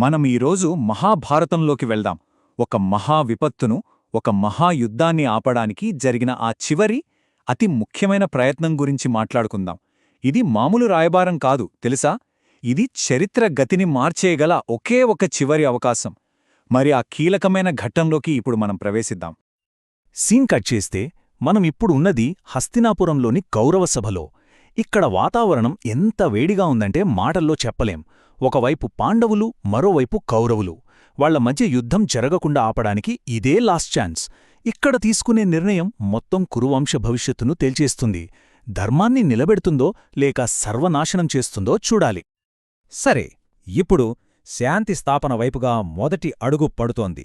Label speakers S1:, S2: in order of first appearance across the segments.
S1: మనం ఈరోజు మహాభారతంలోకి వెళ్దాం. ఒక మహా విపత్తును ఒక మహాయుద్ధాన్ని ఆపడానికి జరిగిన ఆ చివరి అతి ముఖ్యమైన ప్రయత్నం గురించి మాట్లాడుకుందాం. ఇది మామూలు రాయబారం కాదు తెలుసా? ఇది చరిత్ర గతిని మార్చేయగల ఒకే ఒక చివరి అవకాశం. మరి ఆ కీలకమైన ఘట్టంలోకి ఇప్పుడు మనం ప్రవేశిద్దాం.
S2: సీన్ కట్ చేస్తే మనం ఇప్పుడు ఉన్నది హస్తినాపురంలోని కౌరవ సభలో. ఇక్కడ వాతావరణం ఎంత వేడిగా ఉందంటే మాటల్లో చెప్పలేం. ఒకవైపు పాండవులు మరోవైపు కౌరవులు. వాళ్ళ మధ్య యుద్ధం జరగకుండా ఆపడానికి ఇదే లాస్ట్ ఛాన్స్ ఇక్కడ తీసుకునే నిర్ణయం మొత్తం కురువంశ భవిష్యత్తును తేల్చేస్తుంది. ధర్మాన్ని నిలబెడుతుందో లేక సర్వనాశనం చేస్తుందో చూడాలి.
S3: సరే ఇప్పుడు శాంతి స్థాపన వైపుగా మొదటి అడుగు పడుతోంది.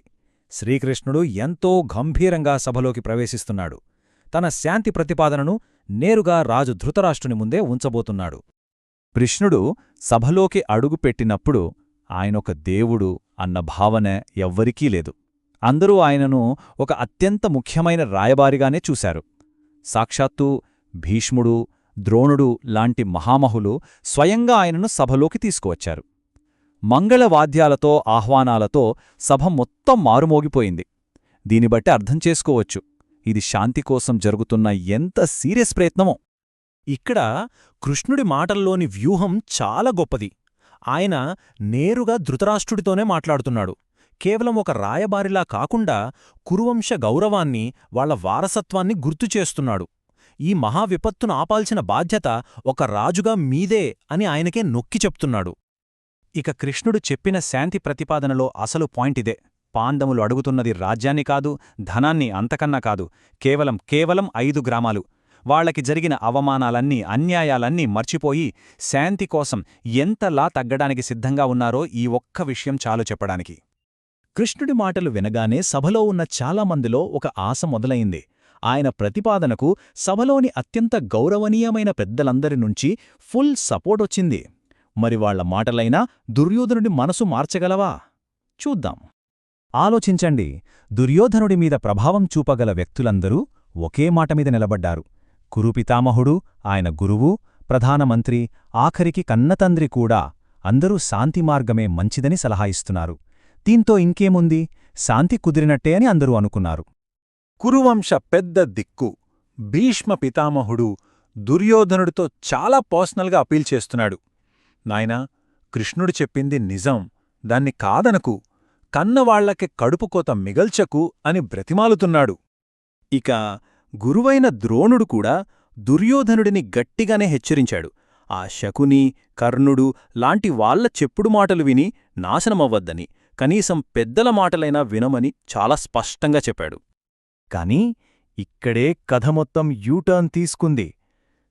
S3: శ్రీకృష్ణుడు ఎంతో గంభీరంగా సభలోకి ప్రవేశిస్తున్నాడు. తన శాంతి ప్రతిపాదనను నేరుగా రాజు ధృతరాష్ట్రుని ముందే ఉంచబోతున్నాడు.
S2: కృష్ణుడు సభలోకి అడుగుపెట్టినప్పుడు ఆయనొక దేవుడు అన్న భావన ఎవ్వరికీ లేదు. అందరూ ఆయనను ఒక అత్యంత ముఖ్యమైన రాయబారిగానే చూశారు. సాక్షాత్తు భీష్ముడు ద్రోణుడు లాంటి మహామహులు స్వయంగా ఆయనను సభలోకి తీసుకువచ్చారు. మంగళవాద్యాలతో ఆహ్వానాలతో సభ మొత్తం మారుమోగిపోయింది. దీనిబట్టి అర్థం చేసుకోవచ్చు. ఇది శాంతి కోసం జరుగుతున్న ఎంత సీరియస్ ప్రయత్నమో!
S4: ఇక్కడ కృష్ణుడి మాటల్లోని వ్యూహం చాలా గొప్పది. ఆయన నేరుగా ధృతరాష్ట్రుడితోనే మాట్లాడుతున్నాడు. కేవలం ఒక రాయబారిలా కాకుండా కురువంశ గౌరవాన్ని వాళ్ళ వారసత్వాన్ని గుర్తుచేస్తున్నాడు ఈ మహావిపత్తును ఆపాల్సిన బాధ్యత ఒక రాజుగా మీదే అని ఆయనకే నొక్కి చెప్తున్నాడు.
S2: ఇక కృష్ణుడు చెప్పిన శాంతి ప్రతిపాదనలో అసలు పాయింటిదే పాండములు అడుగుతున్నది రాజ్యాన్ని కాదు ధనాన్ని అంతకన్నా కాదు కేవలం కేవలం ఐదు గ్రామాలు. వాళ్ళకి జరిగిన అవమానాలన్నీ అన్యాయాలన్నీ మర్చిపోయి శాంతి కోసం ఎంతలా తగ్గడానికి సిద్ధంగా ఉన్నారో ఈ ఒక్క విషయం చాలు చెప్పడానికి. కృష్ణుడి మాటలు వినగానే సభలో ఉన్న చాలామందిలో ఒక ఆశ మొదలైంది. ఆయన ప్రతిపాదనకు సభలోని అత్యంత గౌరవనీయమైన పెద్దలందరి నుంచి ఫుల్ సపోర్టొచ్చింది మరి వాళ్ళ మాటలైనా దుర్యోధనుడి మనసు మార్చగలవా? చూద్దాం. ఆలోచించండి. దుర్యోధనుడి మీద ప్రభావం చూపగల వ్యక్తులందరూ ఒకే మాట మీద నిలబడ్డారు. కురుపితామహుడు ఆయన గురువు ప్రధానమంత్రి ఆఖరికి కన్నతండ్రి కూడా అందరూ శాంతి మార్గమే మంచిదని సలహా ఇస్తున్నారు దీంతో ఇంకేముంది? శాంతి కుదిరినట్టే అని అందరూ అనుకున్నారు.
S1: కురువంశ పెద్ద దిక్కు. భీష్మ పితామహుడు దుర్యోధనుడితో చాలా పర్సనల్గా అపీల్ చేస్తున్నాడు. నాయనా కృష్ణుడు చెప్పింది నిజం. దాన్ని కాదనకు. కన్నవాళ్ళకి కడుపుకోత మిగల్చకు అని బ్రతిమాలుతున్నాడు.
S2: ఇక గురువైన ద్రోణుడు కూడా దుర్యోధనుడిని గట్టిగానే హెచ్చరించాడు. ఆ శకుని కర్ణుడు లాంటి వాళ్ళ చెప్పుడు మాటలు విని నాశనమవ్వద్దని కనీసం పెద్దల మాటలైనా వినమని చాలా స్పష్టంగా చెప్పాడు. కాని ఇక్కడే కథ మొత్తం యూటర్న్ తీసుకుంది.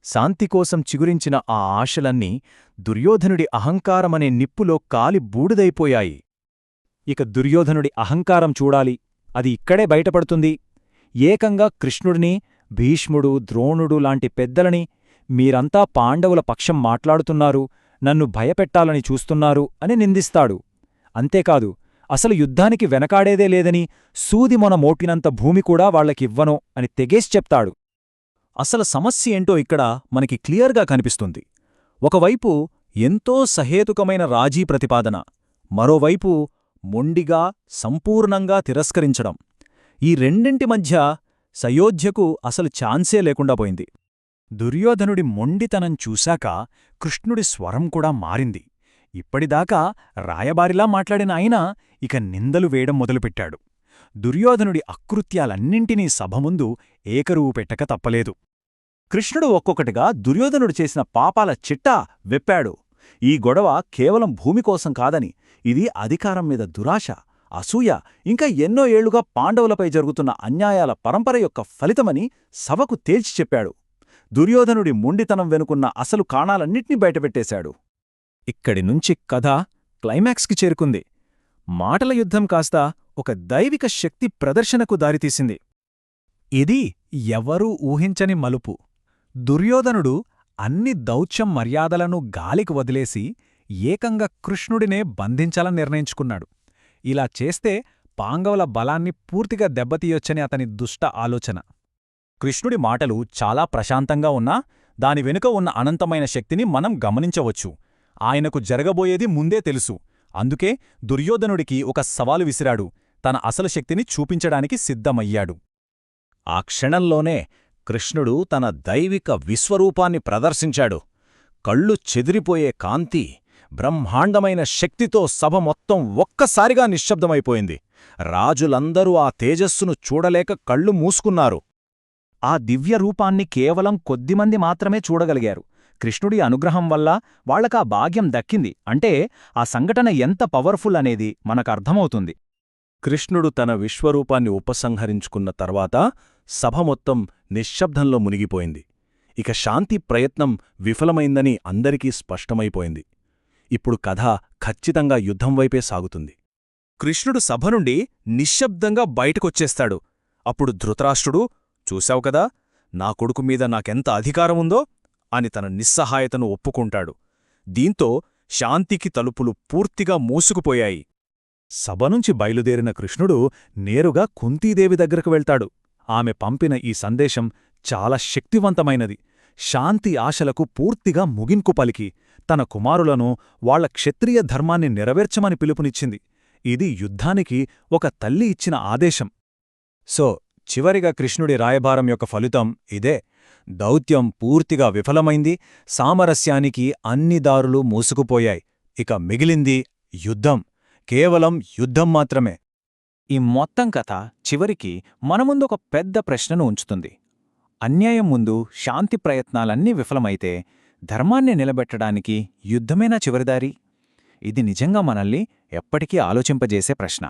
S2: శాంతికోసం చిగురించిన ఆ ఆశలన్నీ దుర్యోధనుడి అహంకారమనే నిప్పులో కాలి బూడిదైపోయాయి. ఇక దుర్యోధనుడి అహంకారం చూడాలి. అది ఇక్కడే బయటపడుతుంది. ఏకంగా కృష్ణుడిని భీష్ముడు ద్రోణుడు లాంటి పెద్దలని మీరంతా పాండవుల పక్షం మాట్లాడుతున్నారు నన్ను భయపెట్టాలని చూస్తున్నారు అని నిందిస్తాడు. అంతేకాదు అసలు యుద్ధానికి వెనకాడేదే లేదని సూది మొన మోటినంత భూమి కూడా వాళ్ళకివ్వను అని తెగేసి చెప్తాడు. అసలు సమస్య ఏంటో ఇక్కడ మనకి క్లియర్గా కనిపిస్తుంది. ఒకవైపు ఎంతో సహేతుకమైన రాజీ ప్రతిపాదన మరోవైపు మొండిగా సంపూర్ణంగా తిరస్కరించడం. ఈ రెండింటి మధ్య సయోధ్యకు అసలు ఛాన్సే లేకుండా పోయింది. దుర్యోధనుడి మొండితనం చూశాక కృష్ణుడి స్వరం కూడా మారింది. ఇప్పటిదాకా రాయబారిలా మాట్లాడిన ఆయన ఇక నిందలు వేయడం మొదలుపెట్టాడు. దుర్యోధనుడి అకృత్యాలన్నింటినీ సభ ముందు ఏకరువు పెట్టక తప్పలేదు. కృష్ణుడు ఒక్కొక్కటిగా దుర్యోధనుడు చేసిన పాపాల చిట్టా వెప్పాడు. ఈ గొడవ కేవలం భూమి కోసం కాదని ఇది అధికారం మీద దురాశ అసూయ ఇంకా ఎన్నో ఏళ్ళుగా పాండవులపై జరుగుతున్న అన్యాయాల పరంపర యొక్క ఫలితమని సభకు తేల్చి చెప్పాడు. దుర్యోధనుడి మొండితనం వెనుకున్న అసలు కాణాలన్నింటినీ బయటపెట్టేశాడు. ఇక్కడి నుంచి కథ క్లైమాక్స్కి చేరుకుంది. మాటల యుద్ధం కాస్త ఒక దైవిక శక్తి ప్రదర్శనకు దారితీసింది. ఇది ఎవరూ ఊహించని మలుపు. దుర్యోధనుడు అన్ని దౌత్యం మర్యాదలను గాలికి వదిలేసి ఏకంగా కృష్ణుడినే బంధించాలని నిర్ణయించుకున్నాడు. ఇలా చేస్తే పాంగవుల బలాన్ని పూర్తిగా దెబ్బతీయొచ్చని అతని దుష్ట ఆలోచన. కృష్ణుడి మాటలు చాలా ప్రశాంతంగా ఉన్నా దాని వెనుక ఉన్న అనంతమైన శక్తిని మనం గమనించవచ్చు. ఆయనకు జరగబోయేది ముందే తెలుసు. అందుకే దుర్యోధనుడికి ఒక సవాలు విసిరాడు. తన అసలు శక్తిని చూపించడానికి సిద్ధమయ్యాడు.
S3: ఆ క్షణంలోనే కృష్ణుడు తన దైవిక విశ్వరూపాన్ని ప్రదర్శించాడు. కళ్ళు చెదిరిపోయే కాంతి బ్రహ్మాండమైన శక్తితో సభ మొత్తం ఒక్కసారిగా నిశ్శబ్దమైపోయింది. రాజులందరూ ఆ తేజస్సును చూడలేక కళ్ళు మూసుకున్నారు. ఆ దివ్య రూపాన్ని కేవలం కొద్దిమంది మాత్రమే చూడగలిగారు. కృష్ణుడి అనుగ్రహం వల్ల వాళ్ళకా భాగ్యం దక్కింది. అంటే ఆ సంఘటన ఎంత పవర్ఫుల్ అనేది మనకర్థమవుతుంది
S2: కృష్ణుడు తన విశ్వరూపాన్ని ఉపసంహరించుకున్న తర్వాత సభ మొత్తం నిశ్శబ్దంలో మునిగిపోయింది. ఇక శాంతి ప్రయత్నం విఫలమైందని అందరికీ స్పష్టమైపోయింది. ఇప్పుడు కథ ఖచ్చితంగా యుద్ధం వైపే సాగుతుంది. కృష్ణుడు సభ నుండి నిశ్శబ్దంగా బయటకొచ్చేస్తాడు. అప్పుడు ధృతరాష్ట్రుడు చూశావు కదా నా కొడుకు మీద నాకెంత అధికారం ఉందో? అని తన నిస్సహాయతను ఒప్పుకుంటాడు. దీంతో శాంతికి తలుపులు పూర్తిగా మూసుకుపోయాయి.
S3: సభ నుంచి బయలుదేరిన కృష్ణుడు నేరుగా కుంతీదేవి దగ్గరకు వెళ్తాడు. ఆమె పంపిన ఈ సందేశం చాలా శక్తివంతమైనది. శాంతి ఆశలకు పూర్తిగా ముగింపు పలికి తన కుమారులను వాళ్ళ క్షత్రియ ధర్మాన్ని నెరవేర్చమని పిలుపునిచ్చింది. ఇది యుద్ధానికి ఒక తల్లి ఇచ్చిన ఆదేశం. సో చివరిగా కృష్ణుడి రాయభారం యొక్క ఫలితం ఇదే. దౌత్యం పూర్తిగా విఫలమైంది. సామరస్యానికి అన్ని దారులు మూసుకుపోయాయి. ఇక మిగిలింది యుద్ధం. కేవలం యుద్ధం మాత్రమే. ఈ మొత్తం కథ చివరికి మన ముందు ఒక పెద్ద ప్రశ్నను ఉంచుతుంది. అన్యాయం ముందు శాంతి ప్రయత్నాలన్నీ విఫలమైతే ధర్మాన్ని నిలబెట్టడానికి యుద్ధమేనా చివరిదారి? ఇది నిజంగా మనల్ని ఎప్పటికీ ఆలోచింపజేసే ప్రశ్న.